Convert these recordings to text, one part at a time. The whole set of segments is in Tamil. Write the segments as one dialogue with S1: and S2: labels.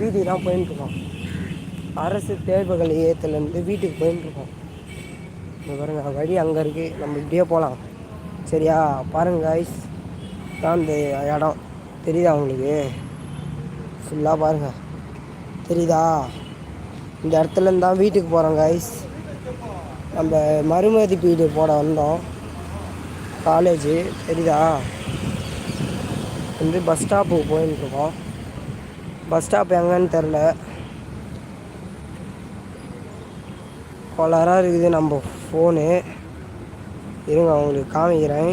S1: வீதி தான் போயின்ட்டுருக்கோம் அரசு தேர்வுகள் ஏற்றுலேருந்து வீட்டுக்கு போயின்ட்டுருக்கோம் இங்க பாருங்க வழி அங்கே இருக்குது நம்ம இப்படியே போகலாம் சரியா? பாருங்க காய்ஸ் தான் இந்த இடம். தெரியுதா உங்களுக்கு? ஃபுல்லாக பாருங்கள் தெரியுதா? இந்த இடத்துலேருந்து தான் வீட்டுக்கு போகிறோம் கைஸ் நம்ம மறுமதிப்பீடு போட வந்தோம். காலேஜு தெரியுதா? வந்து பஸ் ஸ்டாப்புக்கு போயின்னு இருக்கோம் பஸ் ஸ்டாப் எங்கன்னு தெரில கோளாறாக இருக்குது நம்ம ஃபோனு இருங்க அவங்களுக்கு காமிக்கிறேன்.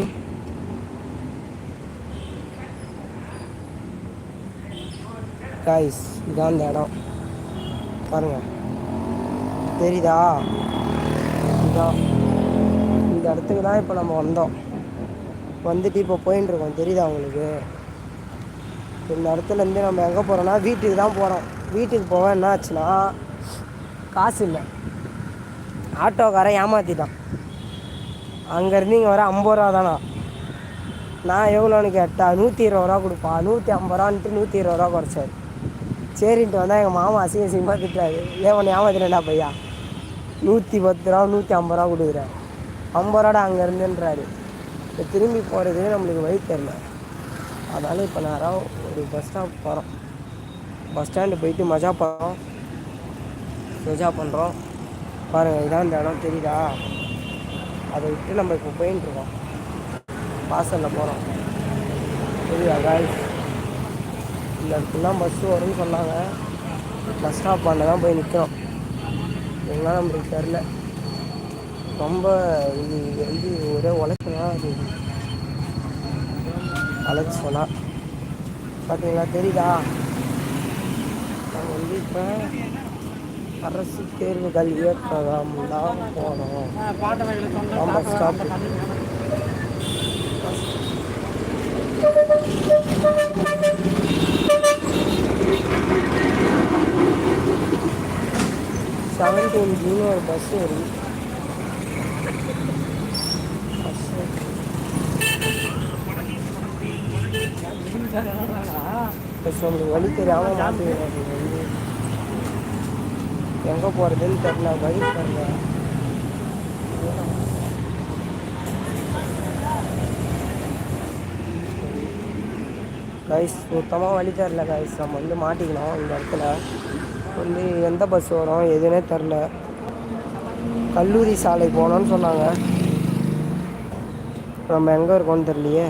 S1: காய்ஸ் இதான் இந்த இடம். பாருங்கள் தெரியுதா? இதான். இந்த இடத்துக்கு தான் இப்போ நம்ம வந்தோம். வந்துட்டு இப்போ போயின்னு இருக்கோம். தெரியுதா உங்களுக்கு? இந்த இடத்துலேருந்து நம்ம எங்கே போகிறோன்னா வீட்டுக்கு தான் போகிறோம் வீட்டுக்கு போக என்ன ஆச்சுன்னா காசு இல்லை. ஆட்டோக்காரன் ஏமாற்றிட்டான் அங்கேருந்து இங்கே வர ஐம்பது ரூபா தானா? நான் எவ்வளோன்னு கேட்டேன் நூற்றி இருபது ரூபா கொடுப்பா. நூற்றி ஐம்பது ரூபான்ட்டு நூற்றி இருபது ரூபா குறைச்சாரு. சரின்ட்டு வந்தால் எங்கள் மாமா அசிங்க அசிங்கமாக திட்டாரு ஏன் உன்னை பையா? நூற்றி பத்து ரூபா நூற்றி ஐம்பது ரூபா கொடுக்குறேன் ஐம்பது ரூபா அங்கேருந்துன்றாரு இப்போ திரும்பி போகிறதுலேயே நம்மளுக்கு வழி தெரில அதனால் இப்போ நேரம் ஒரு பஸ் ஸ்டாப் போகிறோம் பஸ் ஸ்டாண்டு போயிட்டு மஜா பண்ணுறோம் மஜா பண்ணுறோம் பாருங்கள் இதான் இந்த இடம் தெரியுதா? அதை விட்டு நம்ம இப்போ போயின்ட்டு இருக்கோம். வாசலில் போகிறோம் தெரியுதா காய்ஸ் இந்த இடத்துலாம் பஸ்ஸு வரும்னு சொன்னாங்க. பஸ் ஸ்டாப் பண்ண தான் போய் நிற்கிறோம் இதெல்லாம் நம்மளுக்கு தெரில ரொம்ப இது வந்து ஒரே உழைச்சலாம் அது. சொன்னால் பார்த்தீங்களா தெரியுதா? நாங்கள் வந்து இப்போ அரசு தேர்வுகள் இயக்கம் தான் போனோம். Bus stop. செவன்டீன் ஜூன் ஒரு பஸ் வருது பஸ் சொல்லுங்க. வழி தெரியாமல் மாட்டேங்குது எங்கே போகிறதுன்னு தெரில வழி தெரில கைஸ் சுத்தமாக வழி தெரில கைஸ் நம்ம வந்து மாட்டிக்கணும் இந்த இடத்துல. வந்து எந்த பஸ் வரும் எதுனே தெரில கல்லூரி சாலை போனோன்னு சொன்னாங்க. நம்ம எங்கே இருக்கோம்னு தெரியலையே.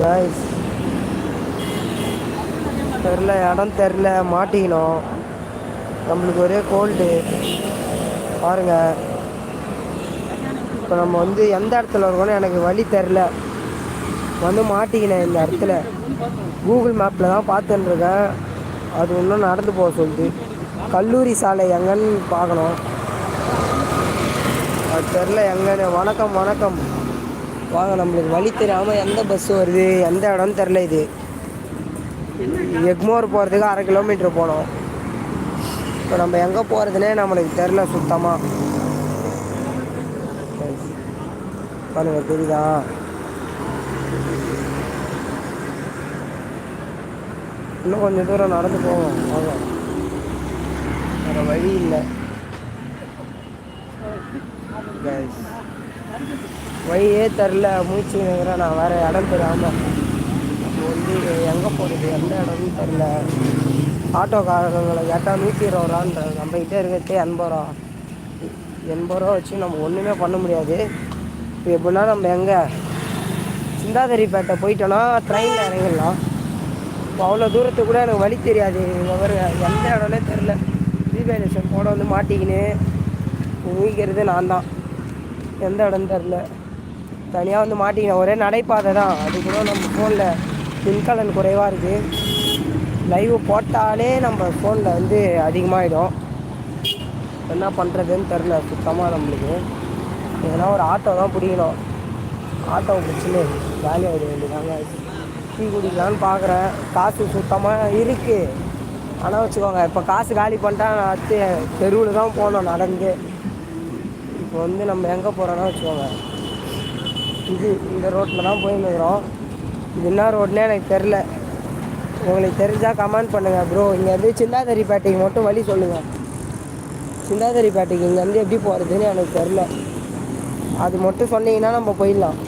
S1: கைஸ் தெரில இடம் தெரில மாட்டிக்கணும். நம்மளுக்கு ஒரே கோல்டு பாருங்க. இப்போ நம்ம வந்து எந்த இடத்துல இருக்கோம்னு எனக்கு வழி தெரில வந்து மாட்டிக்கினேன் இந்த இடத்துல. கூகுள் மேப்பில் தான் பார்த்துன்னு இருக்கேன். அது இன்னும் நடந்து போக சொல்லுது. கல்லூரி சாலை எங்கன்னு பார்க்கணும். அது தெரில எங்கன்னு. வணக்கம் வணக்கம். வாங்க நம்மளுக்கு வழி தெரியாமல் எந்த பஸ் வருது எந்த இடம்னு தெரில இது. எக்மோர் போகிறதுக்கு அரை கிலோமீட்டர் போனோம். இப்போ நம்ம எங்கே போகிறதுனே நம்மளுக்கு தெரில சுத்தமாக பாருங்க தெரியுதா? இன்னும் கொஞ்சம் தூரம் நடந்து போவோம். வாங்க. வேறு வழி இல்லை. வழியே தெரில மூச்சு நான் வேறு இடம் தெரியாமல் இப்போ வந்து எங்கே போகிறது எந்த இடம்னு தெரில ஆட்டோக்காரங்களை கேட்டால் நூற்றி இருபது ரூபான்ற நம்மகிட்ட இருக்கிறதே எண்பது ரூபா எண்பது ரூபா வச்சு நம்ம ஒன்றுமே பண்ண முடியாது. இப்போ எப்படின்னா நம்ம எங்கே? சிந்தாதிரிப்பேட்டை போயிட்டோன்னா ட்ரெயினில் இறங்கிடலாம். இப்போ அவ்வளோ தூரத்துக்கு கூட எனக்கு வழி தெரியாது. இங்கே எந்த இடம்னே தெரில ரீவேலேஷன் போட வந்து மாட்டிக்கின்னு. ஊகிக்கிறது நான் தான். எந்த இடம் தெரில தனியாக வந்து மாட்டிக்கினேன் ஒரே நடைபாதை தான். அது கூட நம்ம ஃபோனில் மின்கலன் குறைவாக இருக்குது லைவ் போட்டாலே நம்ம ஃபோனில் வந்து அதிகமாகிடும் என்ன பண்ணுறதுன்னு தெரில சுத்தமாக நம்மளுக்கு. எதனா ஒரு ஆட்டோ தான் பிடிக்கணும். ஆட்டோ பிடிச்சின்னு வேலையாக ஆகிட வேண்டியதாங்க. டீ குடிக்கலான்னு பார்க்குறேன். காசு சுத்தமாக இருக்குது ஆனால் வச்சுக்கோங்க இப்போ காசு காலி பண்ணிட்டா நான் அடுத்து தெருவில் தான் போகணும் நடந்து. இப்போ வந்து நம்ம எங்கே போகிறோன்னா வச்சுக்கோங்க. இது இந்த ரோட்டில் தான் போயின்னுக்குறோம் இது என்ன ரோடுனே எனக்கு தெரில. உங்களுக்கு தெரிஞ்சால் கமெண்ட் பண்ணுங்கள் ப்ரோ இங்கேருந்து சிந்தாதரிப்பேட்டைக்கு மட்டும் வழி சொல்லுங்கள் சிந்தாதரிப்பேட்டைக்கு இங்கேருந்து எப்படி போகிறதுன்னு எனக்கு தெரில. அது மட்டும் சொன்னீங்கன்னா நம்ம போயிடலாம்.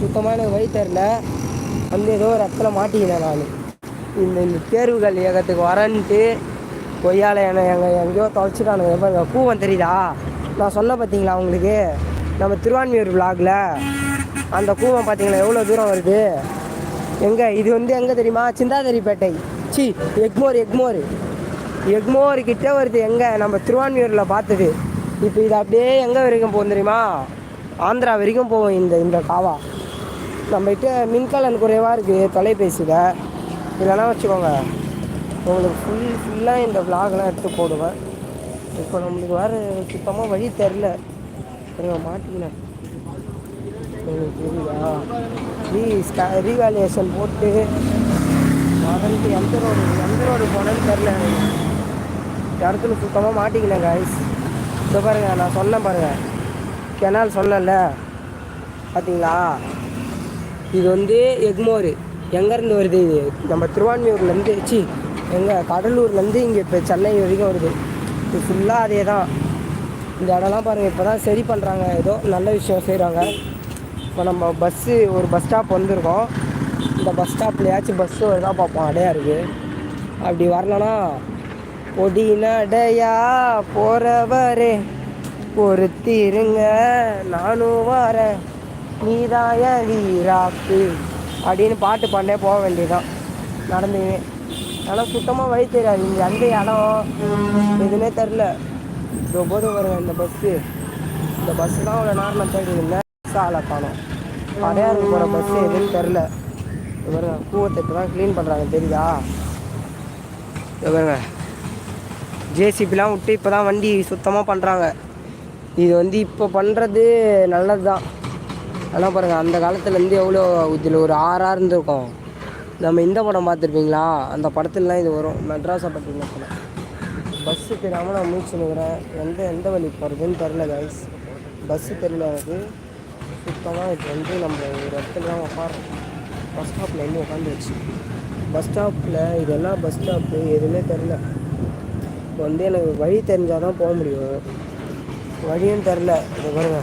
S1: சுத்தமாக எனக்கு வழி தெரில. வந்து ஏதோ ஒரு இடத்துல மாட்டிக்கினேன் நான். இந்த இந்த தேர்வுகள் இயக்கத்துக்கு வரேன்ட்டு கொய்யால என்னை எங்கே எங்கேயோ தொலைச்சிட்டானுங்க. பாருங்க கூவம் தெரியுதா நான் சொன்ன பார்த்தீங்களா உங்களுக்கு? நம்ம திருவான்மியூர் விளாகில் அந்த கூவம் பார்த்தீங்களா எவ்வளோ தூரம் வருது? எங்கே இது வந்து எங்கே தெரியுமா? சிந்தாதரிப்பேட்டை. சி எக்மோர் எக்மோர். எக்மோர் கிட்ட வருது எங்கே? நம்ம திருவான்மியூரில் பார்த்தது. இப்போ இது அப்படியே எங்கே வரைக்கும் போகும் தெரியுமா? ஆந்திரா வரைக்கும் போவோம் இந்த இந்த காவா. நம்மகிட்ட மின்கலன் குறைவாக இருக்குது தொலைபேசியில். இதெல்லாம் வச்சுக்கோங்க. உங்களுக்கு ஃபுல் ஃபுல்லாக இந்த விலாகெலாம் எடுத்து போடுவேன். இப்போ நம்மளுக்கு வேறு சுத்தமாக வழி தெரில இருங்க மாட்டிக்கினேன். எனக்கு புரியுதா ரீ ஸ்கா ரீவேல்யூஷன் போட்டு. மறந்து எந்த ரோடு எந்த ரோடு போனேன்னு தெரில இந்த இடத்துல சுத்தமாக மாட்டிக்கினேன் காய்ஸ் இந்த பாருங்கள் நான் சொன்னேன் பாருங்கள் கெனால் சொன்னேன்ல. பார்த்தீங்களா இது வந்து எக்மோர். எங்கேருந்து வருது இது? நம்ம திருவான்மியூர்லேருந்து சி எங்கே கடலூர்லேருந்து இங்கே இப்போ சென்னை வரைக்கும் வருது. இது ஃபுல்லாக அதே தான் இந்த இடம்லாம் பாருங்கள் இப்போ தான் சரி பண்ணுறாங்க ஏதோ நல்ல விஷயம் செய்கிறாங்க இப்போ நம்ம பஸ்ஸு ஒரு பஸ் ஸ்டாப் வந்திருக்கோம். இந்த பஸ் ஸ்டாப்லையாச்சும் பஸ்ஸு வருதா பார்ப்போம். அடையா இருக்குது அப்படி வரலன்னா பொடினடையா போகிறவரே பொறுத்திருங்க நானும் வரேன். நீதாய வீராப்பு. அப்படின்னு பாட்டு பாண்டே போக வேண்டியதுதான். நடந்துங்க ஆனால் சுத்தமாக வழி தெரியாது. இங்கே அந்த இடம்? எதுவுமே தெரில ரொம்ப வருவேன் இந்த பஸ்ஸு. இந்த பஸ்ஸு தான் அவ்வளோ நேரம் நான் தேடி இருந்தேன். ஆளை காணும் அடையாருக்கு போகிற பஸ்ஸு எதுன்னு தெரில இவருங்க கூவத்தை இப்போ தான் க்ளீன் பண்ணுறாங்க தெரியுதா இவருங்க ஜேசிபிலாம் விட்டு இப்போ தான் வண்டி சுத்தமாக பண்ணுறாங்க இது வந்து இப்போ பண்ணுறது நல்லது தான் ஆனால் பாருங்கள் அந்த காலத்துலேருந்து எவ்வளோ இதில் ஒரு ஆறாக இருந்திருக்கும். நம்ம இந்த படம் பார்த்துருப்பீங்களா? அந்த படத்துலலாம் இது வரும். மெட்ராஸை பற்றின படம்? பஸ்ஸு தெரியாமல் நான் மூச்சு நிற்கிறேன் எந்த எந்த வழி போகிறதுன்னு தெரில கைஸ் பஸ்ஸு தெரியல எனக்கு. சுத்தமாக இது வந்து நம்ம ஒரு இடத்துல தான் உட்காரோம் பஸ் ஸ்டாப்பில் இன்னும் உட்காந்துருச்சு. பஸ் ஸ்டாப்பில் இதெல்லாம் பஸ் ஸ்டாப்பு எதுவுமே தெரில இப்போ வந்து எனக்கு வழி தெரிஞ்சால் தான் போக முடியும். வழியும் தெரில இது பாருங்க.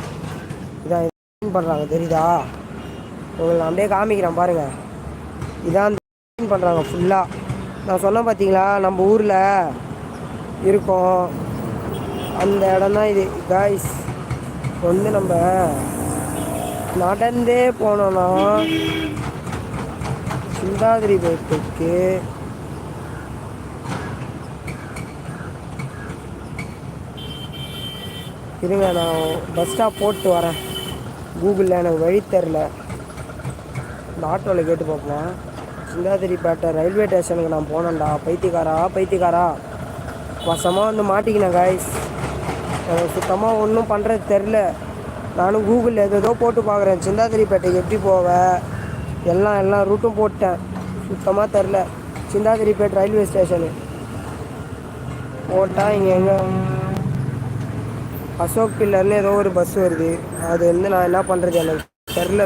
S1: இதான் க்ளீன் பண்ணுறாங்க தெரியுதா? உங்களை நான் அப்படியே காமிக்கிறேன் பாருங்கள் இதான் க்ளீன் பண்ணுறாங்க ஃபுல்லாக நான் சொன்னேன் பார்த்தீங்களா நம்ம ஊரில் இருக்கோம். அந்த இடம் தான் இது. காய்ஸ் வந்து நம்ம நடந்தே போனோம்னா சிந்தாதிரி பேட்டைக்கு இருங்க நான் பஸ் ஸ்டாப் போட்டு வரேன். கூகுளில் எனக்கு வழி தெரில இந்த ஆட்டோவில் கேட்டு பார்ப்போம். சிந்தாதிரிப்பேட்டை ரயில்வே ஸ்டேஷனுக்கு நான் போனேன்டா. பைத்தியக்காரா பைத்தியக்காரா. வசமாக வந்து மாட்டிக்கினேன் காய்ஸ் எனக்கு சுத்தமாக ஒன்றும் பண்ணுறது தெரில நானும் கூகுளில் ஏதோ போட்டு பார்க்குறேன். சிந்தாதிரிப்பேட்டைக்கு எப்படி போவேன் எல்லாம் எல்லா ரூட்டும் போட்டேன். சுத்தமாக தெரில. சிந்தாதிரிப்பேட் ரயில்வே ஸ்டேஷனு போட்டால் இங்கே எங்கே? அசோக் பில்லர்னு ஏதோ ஒரு பஸ் வருது. அது வந்து நான் என்ன பண்ணுறது எனக்கு தெரில.